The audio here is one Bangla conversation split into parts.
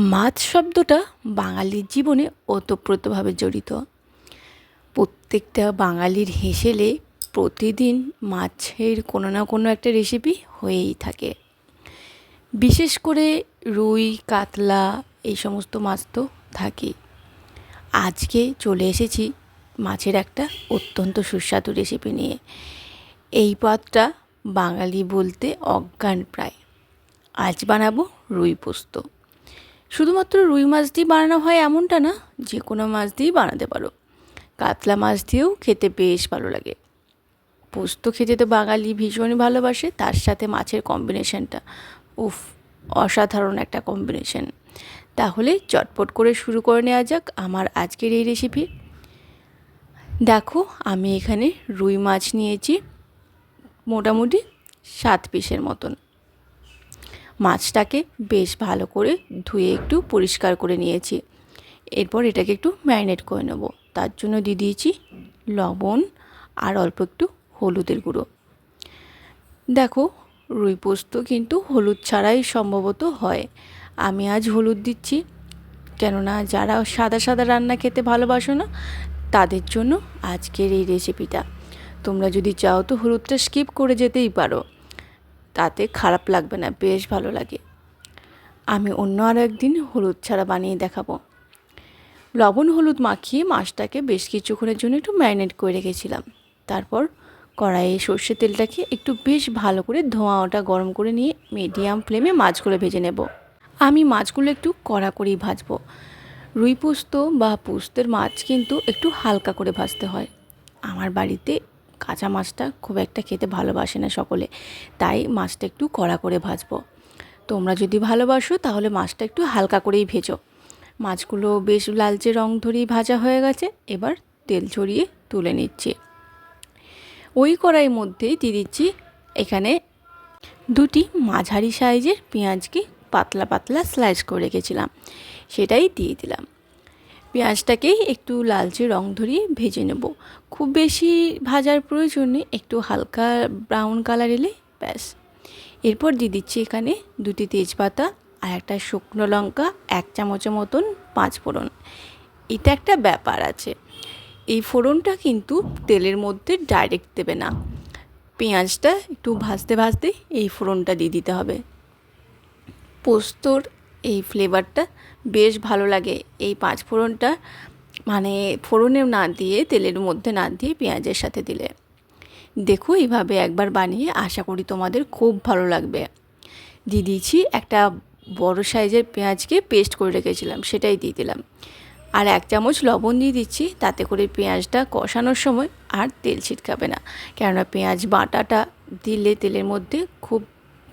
মাছ শব্দটা বাঙালির জীবনে ওতপ্রোতভাবে জড়িত। প্রত্যেকটা বাঙালির হেসেলে প্রতিদিন মাছের কোনো না কোনো একটা রেসিপি হয়েই থাকে। বিশেষ করে রুই, কাতলা এই সমস্ত মাছ তো থাকেই। আজকে চলে এসেছি মাছের একটা অত্যন্ত সুস্বাদু রেসিপি নিয়ে। এই পদটা বাঙালি বলতে অজ্ঞান প্রায়। আজ বানাবো রুই পোস্ত। শুধুমাত্র রুই মাছ দিয়ে বানানো হয় এমনটা না, যে কোনো মাছ দিয়েই বানাতে পারো। কাতলা মাছ দিয়েও খেতে বেশ ভালো লাগে। পোস্ত খেতে তো বাঙালি ভীষণই ভালোবাসে, তার সাথে মাছের কম্বিনেশনটা উফ, অসাধারণ একটা কম্বিনেশন তাহলে চটপট করে শুরু করে নেওয়া যাক আমার আজকের এই রেসিপি দেখো, আমি এখানে রুই মাছ নিয়েছি, মোটামুটি সাত পিসের মতন। মাছটাকে বেশ ভালো করে ধুয়ে একটু পরিষ্কার করে নিয়েছি। এরপর এটাকে একটু ম্যারিনেট করে নেব। তার জন্য দিয়ে দিয়েছি লবণ আর অল্প একটু হলুদের গুঁড়ো। দেখো, রুই পোস্ত কিন্তু হলুদ ছাড়াই সম্ভবত হয়। আমি আজ হলুদ দিচ্ছি, কেননা যারা সাদা সাদা রান্না খেতে ভালোবাসো না, তাদের জন্য আজকের এই রেসিপিটা তোমরা যদি চাও তো হলুদটা স্কিপ করে যেতেই পারো। তাতে খারাপ লাগবে না, বেশ ভালো লাগে। আমি অন্য আরও একদিন হলুদ ছাড়া বানিয়ে দেখাবো। লবণ হলুদ মাখিয়ে মাছটাকে বেশ কিছুক্ষণের জন্য একটু ম্যারিনেট করে রেখেছিলাম। তারপর কড়াইয়ে সর্ষের তেলটাকে একটু বেশ ভালো করে ধোঁয়া ওটা গরম করে নিয়ে মিডিয়াম ফ্লেমে মাছগুলো ভেজে নেব। আমি মাছগুলো একটু কড়া করেই ভাজবো। রুই পোস্ত বা পোস্তের মাছ কিন্তু একটু হালকা করে ভাজতে হয়। আমার বাড়িতে কাঁচা মাছটা খুব একটা খেতে ভালোবাসে না সকলে, তাই মাছটা একটু কড়া করে ভাজবো। তোমরা যদি ভালোবাসো তাহলে মাছটা একটু হালকা করেই ভেজো। মাছগুলো বেশ লালচে রং ধরেই ভাজা হয়ে গেছে, এবার তেল ছড়িয়ে তুলে নিচ্ছি। ওই কড়াইয়ের মধ্যেই দিয়ে দিচ্ছি এখানে দুটি মাঝারি সাইজের পেঁয়াজকে পাতলা পাতলা স্লাইস করে রেখেছিলাম, সেটাই দিয়ে দিলাম। পেঁয়াজটাকেই একটু লালচে রং ধরিয়ে ভেজে নেব। খুব বেশি ভাজার প্রয়োজন একটু হালকা ব্রাউন কালার এলে ব্যাস। এরপর দিয়ে দিচ্ছি এখানে দুটি তেজপাতা আর একটা শুকনো লঙ্কা এক চামচের মতন পাঁচ ফোড়ন। এটা একটা ব্যাপার আছে। এই ফোড়নটা কিন্তু তেলের মধ্যে ডাইরেক্ট দেবে না। পেঁয়াজটা একটু ভাজতে ভাজতে এই ফোড়নটা দিয়ে দিতে হবে। পোস্তর এই ফ্লেভারটা বেশ ভালো লাগে। এই পাঁচ ফোড়নটা মানে ফোড়নে না দিয়ে, তেলের মধ্যে না দিয়ে পেঁয়াজের সাথে দিলে। দেখো এইভাবে একবার বানিয়ে আশা করি তোমাদের খুব ভালো লাগবে। দিয়ে দিয়েছি একটা বড় সাইজের পেঁয়াজকে পেস্ট করে রেখেছিলাম, সেটাই দিয়ে দিলাম। আর এক চামচ লবণ দিয়ে দিচ্ছি, তাতে করে পেঁয়াজটা কষানোর সময় আর তেল ছিটকাবে না। কেননা পেঁয়াজ বাটাটা দিলে তেলের মধ্যে খুব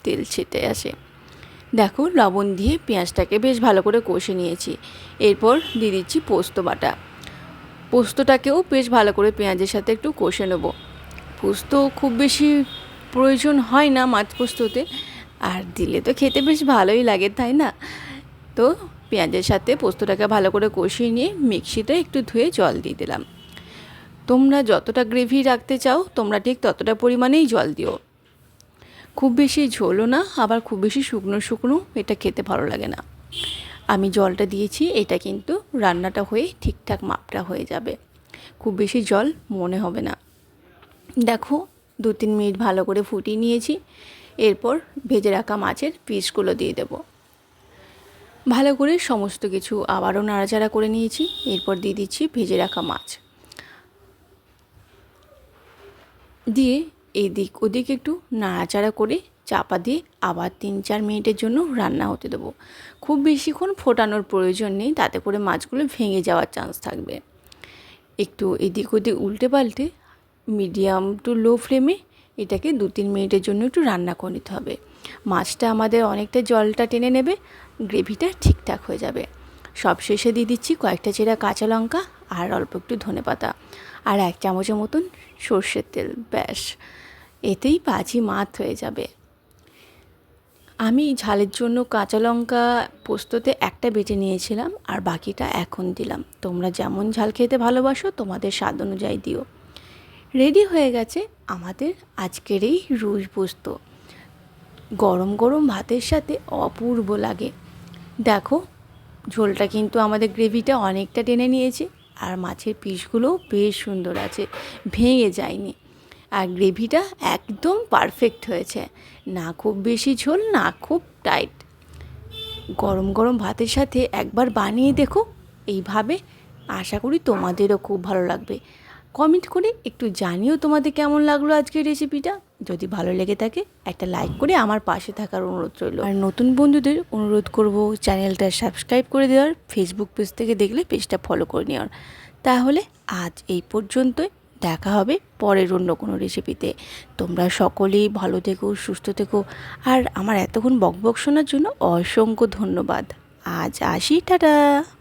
তেল ছিটে আসে। দেখো, লবণ দিয়ে পেঁয়াজটাকে বেশ ভালো করে কষে নিয়েছি। এরপর দিয়ে দিচ্ছি পোস্ত বাটা। পোস্তটাকেও বেশ ভালো করে পেঁয়াজের সাথে একটু কষে নেব। পোস্ত খুব বেশি প্রয়োজন হয় না মাছ পোস্ততে। আর দিলে তো খেতে বেশ ভালোই লাগে, তাই না? তো পেঁয়াজের সাথে পোস্তটাকে ভালো করে কষিয়ে নিয়ে মিক্সিতে একটু ধুয়ে জল দিয়ে দিলাম। তোমরা যতটা গ্রেভি রাখতে চাও, তোমরা ঠিক ততটা পরিমাণেই জল দিও। খুব বেশি ঝোলও না, আবার খুব বেশি শুকনো শুকনো, এটা খেতে ভালো লাগে না। আমি জলটা দিয়েছি, এটা কিন্তু রান্নাটা হয়ে ঠিকঠাক মাপটা হয়ে যাবে। খুব বেশি জল মনে হবে না। দেখো দু তিন মিনিট ভালো করে ফুটিয়ে নিয়েছি, এরপর ভেজে রাখা মাছের পিসগুলো দিয়ে দেব। ভালো করে সমস্ত কিছু আবারও নাড়াচাড়া করে নিয়েছি, এরপর দিয়ে দিচ্ছি ভেজে রাখা মাছ। দিয়ে এদিক ওদিক একটু নাড়াচাড়া করে চাপা দিয়ে আবার তিন চার মিনিটের জন্য রান্না হতে দেবো। খুব বেশিক্ষণ ফোটানোর প্রয়োজন নেই, তাতে করে মাছগুলো ভেঙে যাওয়ার চান্স থাকবে। একটু এদিক ওদিক উল্টে পাল্টে মিডিয়াম টু লো ফ্লেমে এটাকে দু তিন মিনিটের জন্য একটু রান্না করে নিতে হবে। মাছটা আমাদের অনেকটা জলটা টেনে নেবে, গ্রেভিটা ঠিকঠাক হয়ে যাবে। সব শেষে দিয়ে দিচ্ছি কয়েকটা চেরা কাঁচা লঙ্কা আর অল্প একটু ধনে পাতা আর এক চামচের মতন সর্ষের তেল, ব্যাস। এতেই পাঁচি মাত হয়ে যাবে। আমি ঝালের জন্য কাঁচা লঙ্কা পোস্ততে একটা বেটে নিয়েছিলাম আর বাকিটা এখন দিলাম। তোমরা যেমন ঝাল খেতে ভালোবাসো, তোমাদের স্বাদ অনুযায়ী দিও। রেডি হয়ে গেছে আমাদের আজকের এই রুই পোস্ত। গরম গরম ভাতের সাথে অপূর্ব লাগে। দেখো, ঝোলটা কিন্তু আমাদের গ্রেভিটা অনেকটা টেনে নিয়েছে আর মাছের পিসগুলোও বেশ সুন্দর আছে, ভেঙে যায়নি। আর গ্রেভিটা একদম পারফেক্ট হয়েছে। না খুব বেশি ঝোল, না খুব টাইট গরম গরম ভাতের সাথে একবার বানিয়ে দেখো, এইভাবে আশা করি তোমাদেরও খুব ভালো লাগবে। কমেন্ট করে একটু জানিও তোমাদের কেমন লাগল আজকের রেসিপিটা যদি ভালো লেগে থাকে, একটা লাইক করে আমার পাশে থাকার অনুরোধ রইল। আর নতুন বন্ধুদের অনুরোধ করব চ্যানেলটা সাবস্ক্রাইব করে দেওয়ার ফেসবুক পেজ থেকে দেখলে পেজটা ফলো করে নেওয়ার তাহলে আজ এই পর্যন্তই। দেখা হবে পরের অন্য কোনো রেসিপিতে তোমরা সকলেই ভালো থেকো, সুস্থ থেকো। আর আমার এতক্ষণ বকবক শোনার জন্য অসংখ্য ধন্যবাদ। আজ আসি, টাটা!